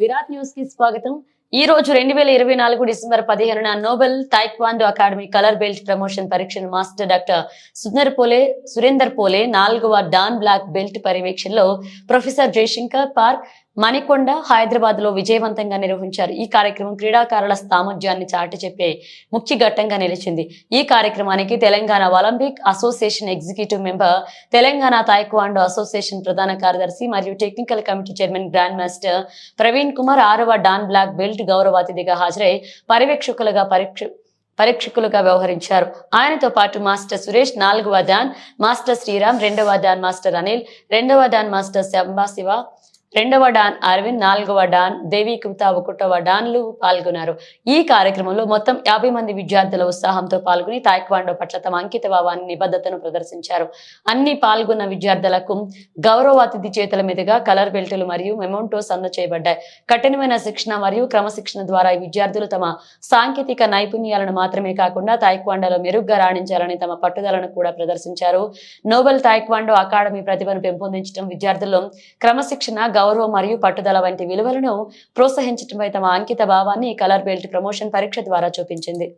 విరాట్ న్యూస్కి స్వాగతం. ఈ రోజు రెండు వేల ఇరవై నాలుగు డిసెంబర్ పదిహేనున Nobel taekwondo academy colour belt promotion పరీక్షను మాస్టర్ డాక్టర్ సుందర్ పోలే సురేందర్ పోలే నాలుగవ డాన్ బ్లాక్ బెల్ట్ పర్యవేక్షణలో ప్రొఫెసర్ జయశంకర్ పార్క్ మణికొండ హైదరాబాద్లో విజయవంతంగా నిర్వహించారు. ఈ కార్యక్రమం క్రీడాకారుల సామర్థ్యాన్ని చాటి చెప్పే ముఖ్య ఘట్టంగా నిలిచింది. ఈ కార్యక్రమానికి Telangana Olympic association executive member Telangana taekwondo association ప్రధాన కార్యదర్శి మరియు technical committee chairman grand master Praveen Kumar ఆరవ డాన్ బ్లాక్ బెల్ట్ గౌరవ అతిథిగా హాజరై పర్యవేక్షకులుగా పరీక్ష పరీక్షకులుగా వ్యవహరించారు. ఆయనతో పాటు మాస్టర్ సురేష్ నాలుగవ డాన్ మాస్టర్ శ్రీరామ్ రెండవ డాన్ మాస్టర్ అనిల్ రెండవ డాన్ మాస్టర్ శంబాశివ రెండవ డాన్ అరవింద్ నాలుగవ డాన్ దేవి కుప్తా ఒకటవ డాన్లు పాల్గొన్నారు. ఈ కార్యక్రమంలో మొత్తం యాభై మంది విద్యార్థుల ఉత్సాహంతో పాల్గొని తాయిక్వాండో పట్ల తమ అంకిత భావాన్ని నిబద్ధతను ప్రదర్శించారు. అన్ని పాల్గొన్న విద్యార్థులకు గౌరవ అతిథి చేతుల మీదుగా కలర్ బెల్టులు మరియు మెమోంటో సన్న చేయబడ్డాయి కఠినమైన శిక్షణ మరియు క్రమశిక్షణ ద్వారా ఈ విద్యార్థులు తమ సాంకేతిక నైపుణ్యాలను మాత్రమే కాకుండా తాయిక్వాండోలో మెరుగ్గా రాణించాలని తమ పట్టుదలను కూడా ప్రదర్శించారు. నోబెల్ తాయిక్వాండో అకాడమీ ప్రతిభను పెంపొందించడం విద్యార్థుల్లో క్రమశిక్షణ గౌరవం మరియు పట్టుదల వంటి విలువలను ప్రోత్సహించడంపై తమ అంకిత భావాన్ని కలర్ బెల్ట్ ప్రమోషన్ పరీక్ష ద్వారా చూపించింది.